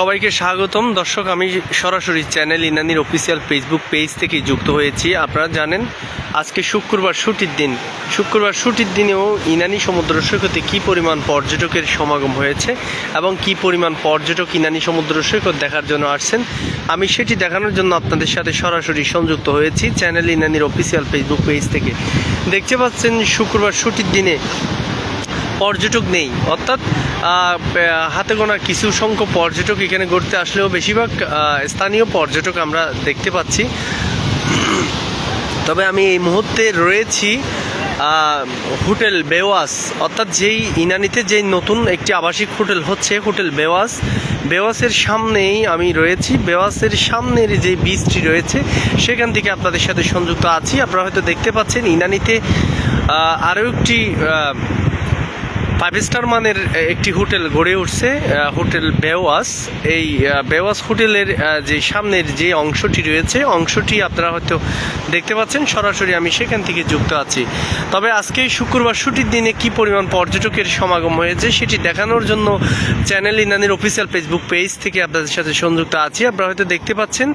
সবাইকে স্বাগতম। দর্শক, আমি সরাসরি চ্যানেল ইনানির অফিসিয়াল ফেসবুক পেজ থেকে যুক্ত হয়েছি। আপনারা জানেন, আজকে শুক্রবার ছুটির দিন। শুক্রবার ছুটির দিনেও ইনানি সমুদ্র সৈকতে কী পরিমাণ পর্যটকের সমাগম হয়েছে এবং কী পরিমাণ পর্যটক ইনানি সমুদ্র সৈকত দেখার জন্য আসছেন, আমি সেটি দেখানোর জন্য আপনাদের সাথে সরাসরি সংযুক্ত হয়েছি চ্যানেল ইনানির অফিসিয়াল ফেসবুক পেজ থেকে। দেখতে পাচ্ছেন, শুক্রবার ছুটির দিনে পর্যটক নেই। অর্থাৎ হাতে গোনা কিছু সংখ্যক পর্যটক এখানে ঘুরতে আসলেও বেশিরভাগ স্থানীয় পর্যটক আমরা দেখতে পাচ্ছি। তবে আমি এই মুহূর্তে রয়েছি হোটেল বেওয়াস, অর্থাৎ যেই ইনানিতে যেই নতুন একটি আবাসিক হোটেল হচ্ছে হোটেল বেওয়াস। বেওয়াসের সামনেই আমি রয়েছি, বেওয়াসের সামনের যে বীজটি রয়েছে, সেখান থেকে আপনাদের সাথে সংযুক্ত আছি। আপনারা হয়তো দেখতে পাচ্ছেন ইনানিতে আরও একটি ফাইভ স্টার মানের একটি হোটেল গড়ে উঠছে হোটেল বেওয়াস। এই বেওয়াস হোটেলের যে সামনের যে অংশটি রয়েছে, অংশটি আপনারা হয়তো দেখতে পাচ্ছেন। সরাসরি আমি সেখান থেকে যুক্ত আছি। তবে আজকে শুক্রবার ছুটির দিনে কি পরিমাণ পর্যটকের সমাগম হয়েছে, সেটি দেখানোর জন্য চ্যানেল ইনানির অফিসিয়াল ফেসবুক পেজ থেকে আপনাদের সাথে সংযুক্ত আছি। আপনারা হয়তো দেখতে পাচ্ছেন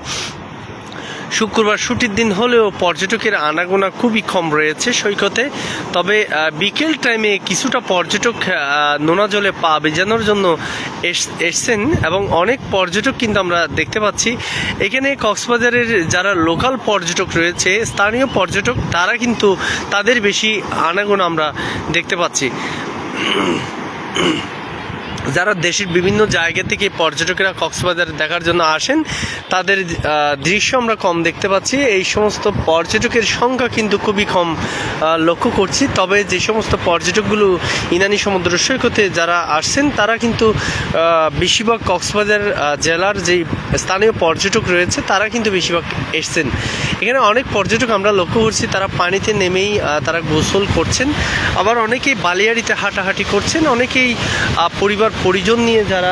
শুক্রবার ছুটির দিন হলেও পর্যটকের আনাগোনা খুবই কম রয়েছে সৈকতে। তবে বিকেল টাইমে কিছুটা পর্যটক নোনা জলে পা বেজানোর জন্য এস- এসছেন এবং অনেক পর্যটক কিন্তু আমরা দেখতে পাচ্ছি। এখানে কক্সবাজারের যারা লোকাল পর্যটক রয়েছে, স্থানীয় পর্যটক, তারা কিন্তু তাদের বেশি আনাগোনা আমরা দেখতে পাচ্ছি। যারা দেশের বিভিন্ন জায়গা থেকে পর্যটকেরা কক্সবাজার দেখার জন্য আসেন, তাদের দৃশ্য আমরা কম দেখতে পাচ্ছি। এই সমস্ত পর্যটকের সংখ্যা কিন্তু খুবই কম লক্ষ্য করছি। তবে যে সমস্ত পর্যটকগুলো ইনানি সমুদ্র সৈকতে যারা আসছেন, তারা কিন্তু বেশিরভাগ কক্সবাজার জেলার যেই স্থানীয় পর্যটক রয়েছে, তারা কিন্তু বেশিরভাগ এসছেন। এখানে অনেক পর্যটক আমরা লক্ষ্য করছি, তারা পানিতে নেমেই তারা গোসল করছেন। আবার অনেকেই বালিয়াড়িতে হাঁটাহাঁটি করছেন, অনেকেই পরিবার পরিজন নিয়ে যারা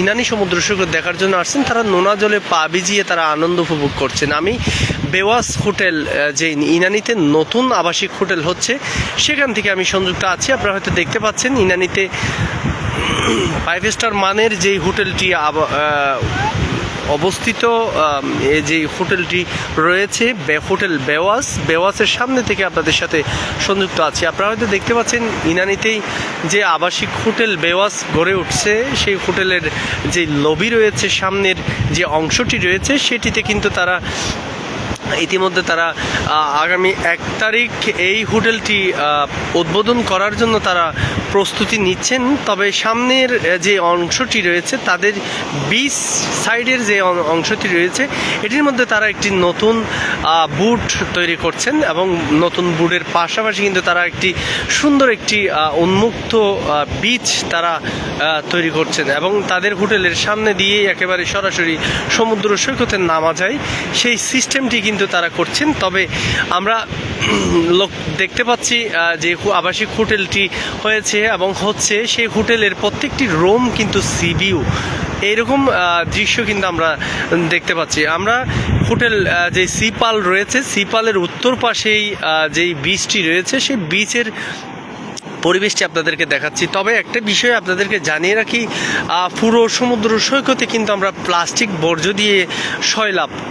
ইনানি সমুদ্র সৈকত দেখার জন্য আসছেন, তারা নোনা জলে পা ভিজিয়ে তারা আনন্দ উপভোগ করছেন। আমি বেওয়াস হোটেল যে ইনানিতে নতুন আবাসিক হোটেল হচ্ছে, সেখান থেকে আমি সংযুক্ত আছি। আপনারা হয়তো দেখতে পাচ্ছেন, ইনানিতে ফাইভ স্টার মানের যেই হোটেলটি অবস্থিত এই যে হোটেলটি রয়েছে হোটেল বেওয়াস। বেওয়াসের সামনে থেকে আপনাদের সাথে সংযুক্ত আছি। আপনারা হয়তো দেখতে পাচ্ছেন, ইনানিতেই যে আবাসিক হোটেল বেওয়াস গড়ে উঠছে, সেই হোটেলের যে লবি রয়েছে, সামনের যে অংশটি রয়েছে, সেটিতে কিন্তু তারা ইতিমধ্যে তারা আগামী এক তারিখ এই হোটেলটি উদ্বোধন করার জন্য তারা প্রস্তুতি নিচ্ছেন। তবে সামনের যে অংশটি রয়েছে, তাদের বিচ সাইডের যে অংশটি রয়েছে, এটির মধ্যে তারা একটি নতুন বুট তৈরি করছেন এবং নতুন বুটের পাশাপাশি কিন্তু তারা একটি সুন্দর একটি উন্মুক্ত বিচ তারা তৈরি করছেন এবং তাদের হোটেলের সামনে দিয়ে একেবারে সরাসরি সমুদ্র সৈকতে নামা যায়। সেই সিস্টেমটি কিন্তু তারা করছেন। তবে আমরা লোক দেখতে পাচ্ছি যে আবাসিক হোটেলটি হয়েছে এবং হচ্ছে সেই হোটেলের প্রত্যেকটি রোম কিন্তু সিবিউ এইরকম দৃশ্য কিন্তু আমরা দেখতে পাচ্ছি। আমরা হোটেল যে সিপাল রয়েছে, সিপালের উত্তর পাশেই যেই বিচটি রয়েছে, সেই বিচের পরিবেশটি আপনাদেরকে দেখাচ্ছি। তবে একটা বিষয় আপনাদেরকে জানিয়ে রাখি পুরো সমুদ্র সৈকতে কিন্তু আমরা প্লাস্টিক বর্জ্য দিয়ে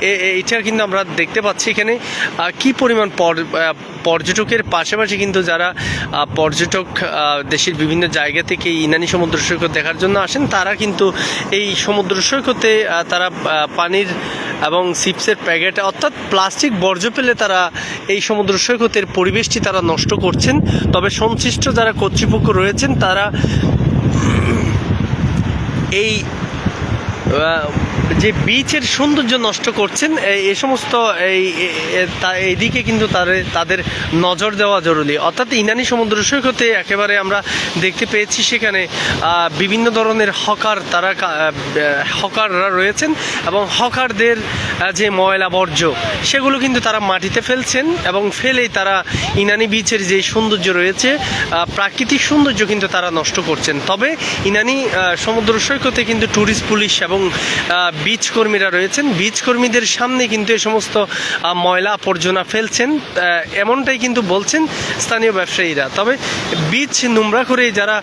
এ- এটা কিন্তু আমরা দেখতে পাচ্ছি এখানে কি পরিমাণ পর- পর্যটকের পাশাপাশি কিন্তু যারা পর্যটক দেশের বিভিন্ন জায়গা থেকে ইনানি সমুদ্র সৈকত দেখার জন্য আসেন, তারা কিন্তু এই সমুদ্র সৈকতে তারা পানির এবং চিপসের প্যাকেট অর্থাৎ প্লাস্টিক বর্জ্য পেলে তারা এই সমুদ্র সৈকতের পরিবেশটি তারা নষ্ট করছেন। তবে সংশ্লিষ্ট যারা কর্তৃপক্ষ রয়েছেন, তারা এই যে বিচের সৌন্দর্য নষ্ট করছেন, এই সমস্ত এই, এ- এ- এইদিকে কিন্তু তাদের তাদের নজর দেওয়া জরুরি। অর্থাৎ ইনানি সমুদ্র সৈকতে একেবারে আমরা দেখতে পেয়েছি সেখানে বিভিন্ন ধরনের হকার তারা হকাররা রয়েছেন এবং হকারদের যে ময়লা বর্জ্য, সেগুলো কিন্তু তারা মাটিতে ফেলছেন এবং ফেলেই তারা ইনানি বিচের যে সৌন্দর্য রয়েছে প্রাকৃতিক সৌন্দর্য কিন্তু তারা নষ্ট করছেন। তবে ইনানি সমুদ্র সৈকতে কিন্তু ট্যুরিস্ট পুলিশ এবং বিচ কর্মীরা রয়েছেন। বীজ কর্মীদের সামনে কিন্তু এ সমস্ত ময়লা আবর্জনা ফেলছেন। এমনটাই কিন্তু বলছেন স্থানীয় ব্যবসায়ীরা। তবে বীজ নোংরা করে যারা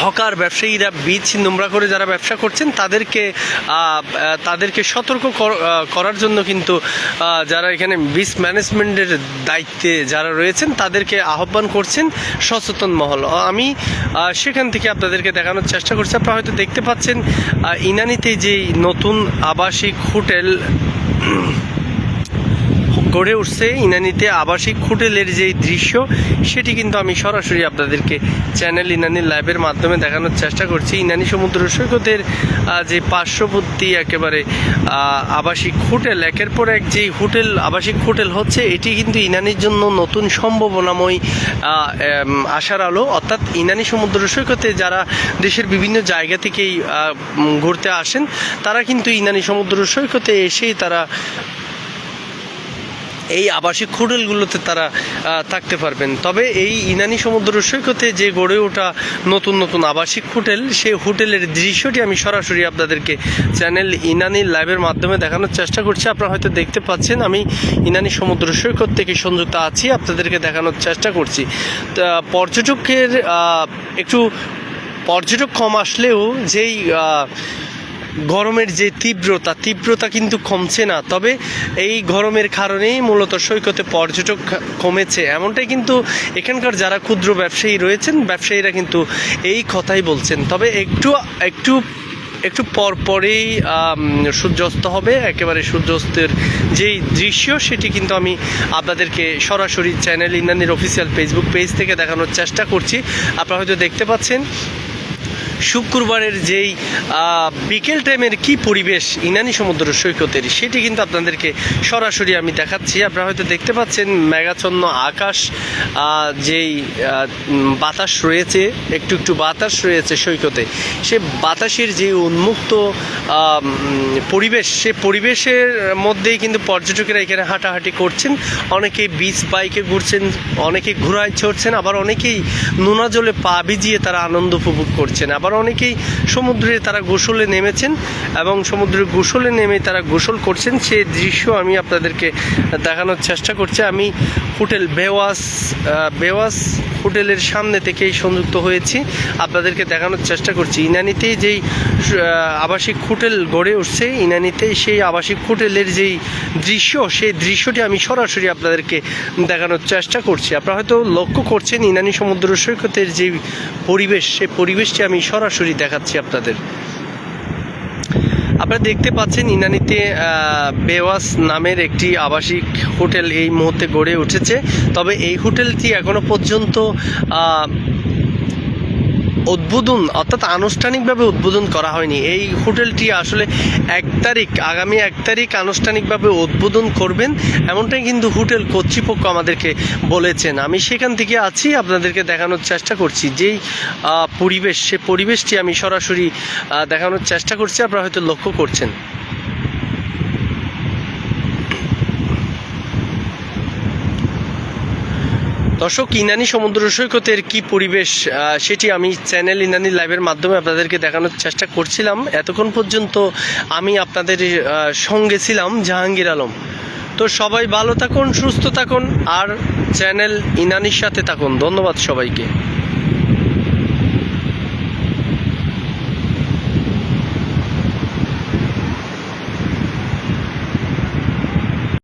হকার ব্যবসায়ীরা বীজ নোংরা করে যারা ব্যবসা করছেন, তাদেরকে তাদেরকে সতর্ক কর- করার জন্য কিন্তু যারা এখানে বীজ ম্যানেজমেন্টের দায়িত্বে যারা রয়েছেন, তাদেরকে আহ্বান করছেন সচেতন মহল। আমি সেখান থেকে আপনাদেরকে দেখানোর চেষ্টা করছি। আপনারা হয়তো দেখতে পাচ্ছেন ইনানিতে যেই নতুন আবাসিক হোটেল গড়ে উঠছে। ইনানিতে আবাসিক হোটেলের যে দৃশ্য, সেটি কিন্তু আমি সরাসরি আপনাদেরকে চ্যানেল ইনানি লাইভের মাধ্যমে দেখানোর চেষ্টা করছি। ইনানি সমুদ্র সৈকতের যে পার্শ্ববর্তী একেবারে আবাসিক হোটেল, একের পর এক যেই হোটেল, আবাসিক হোটেল হচ্ছে, এটি কিন্তু ইনানির জন্য নতুন সম্ভাবনাময় আশার আলো। অর্থাৎ ইনানি সমুদ্র সৈকতে যারা দেশের বিভিন্ন জায়গা থেকেই ঘুরতে আসেন, তারা কিন্তু ইনানি সমুদ্র সৈকতে এসেই তারা এই আবাসিক হোটেলগুলোতে তারা থাকতে পারবেন। তবে এই ইনানি সমুদ্র সৈকতে যে গড়ে ওঠা নতুন নতুন আবাসিক হোটেল, সেই হোটেলের দৃশ্যটি আমি সরাসরি আপনাদেরকে চ্যানেল ইনানি লাইভের মাধ্যমে দেখানোর চেষ্টা করছি। আপনারা হয়তো দেখতে পাচ্ছেন, আমি ইনানি সমুদ্র সৈকত থেকে সংযুক্ত আছি, আপনাদেরকে দেখানোর চেষ্টা করছি। পর্যটকের একটু পর্যটক কম আসলেও যেই গরমের যে তীব্রতা তীব্রতা কিন্তু কমছে না তবে এই গরমের কারণেই মূলত সৈকতে পর্যটক কমেছে। এমনটাই কিন্তু এখানকার যারা ক্ষুদ্র ব্যবসায়ী রয়েছেন ব্যবসায়ীরা কিন্তু এই কথাই বলছেন। তবে একটু একটু একটু পর পরেই আম, সূর্যাস্ত হবে। একেবারে সূর্যাস্তের যেই দৃশ্য সেটি কিন্তু আমি আপনাদেরকে সরাসরি চ্যানেল ইন্দানির অফিসিয়াল ফেসবুক পেজ থেকে দেখানোর চেষ্টা করছি। আপনারা হয়তো দেখতে পাচ্ছেন শুক্রবারের যেই বিকেল টাইমের কি পরিবেশ ইনানি সমুদ্র সৈকতের, সেটি কিন্তু আপনাদেরকে সরাসরি আমি দেখাচ্ছি। আপনারা হয়তো দেখতে পাচ্ছেন মেঘাচ্ছন্ন আকাশ যেই বাতাস রয়েছে, একটু একটু বাতাস রয়েছে সৈকতে। সে বাতাসের যে উন্মুক্ত পরিবেশ, সে পরিবেশের মধ্যেই কিন্তু পর্যটকেরা এখানে হাঁটাহাঁটি করছেন। অনেকেই বিচ বাইকে ঘুরছেন, অনেকে ঘোড়ায় চড়ছেন, আবার অনেকেই নোনা জলে পা ভিজিয়ে তারা আনন্দ উপভোগ করছেন। আবার অনেকেই সমুদ্রে তারা গোসলে নেমেছেন এবং সমুদ্রে গোসলে নেমে তারা গোসল করছেন। সে দৃশ্য আমি আপনাদেরকে দেখানোর চেষ্টা করছি। আমি হোটেল বেওয়াস বেওয়াস হোটেলের সামনে থেকেই সংযুক্ত হয়েছি। আপনাদেরকে দেখানোর চেষ্টা করছি। ইনানিতেই যেই আবাসিক হোটেল গড়ে উঠছে, ইনানিতেই সেই আবাসিক হোটেলের যেই দৃশ্য, সেই দৃশ্যটি আমি সরাসরি আপনাদেরকে দেখানোর চেষ্টা করছি। আপনারা হয়তো লক্ষ্য করছেন ইনানি সমুদ্র সৈকতের যে পরিবেশ, সেই পরিবেশটি আমি সরাসরি দেখাচ্ছি আপনাদের। আপনারা দেখতে পাচ্ছেন ইনানিতে বেওয়াস নামের একটি আবাসিক হোটেল এই মুহূর্তে গড়ে উঠেছে। তবে এই হোটেলটি এখনও পর্যন্ত উদ্বোধন, অর্থাৎ আনুষ্ঠানিকভাবে উদ্বোধন করা হয়নি। এই হোটেলটি আসলে এক তারিখ, আগামী এক তারিখ আনুষ্ঠানিকভাবে উদ্বোধন করবেন, এমনটাই কিন্তু হোটেল কর্তৃপক্ষ আমাদেরকে বলেছেন। আমি সেখান থেকে আছি, আপনাদেরকে দেখানোর চেষ্টা করছি। যেই পরিবেশ, সে পরিবেশটি আমি সরাসরি দেখানোর চেষ্টা করছি, আপনারা হয়তো লক্ষ্য করছেন। দর্শক, ইনানি সমুদ্র সৈকতের কি পরিবেশ? সেটি আমি চ্যানেল ইনানি লাইভের মাধ্যমে আপনাদেরকে দেখানোর চেষ্টা করছিলাম। এতক্ষণ পর্যন্ত আমি আপনাদের সঙ্গে ছিলাম জাহাঙ্গীর আলম। তো সবাই ভালো থাকুন, সুস্থ থাকুন, আর চ্যানেল ইনানির সাথে থাকুন। ধন্যবাদ সবাইকে।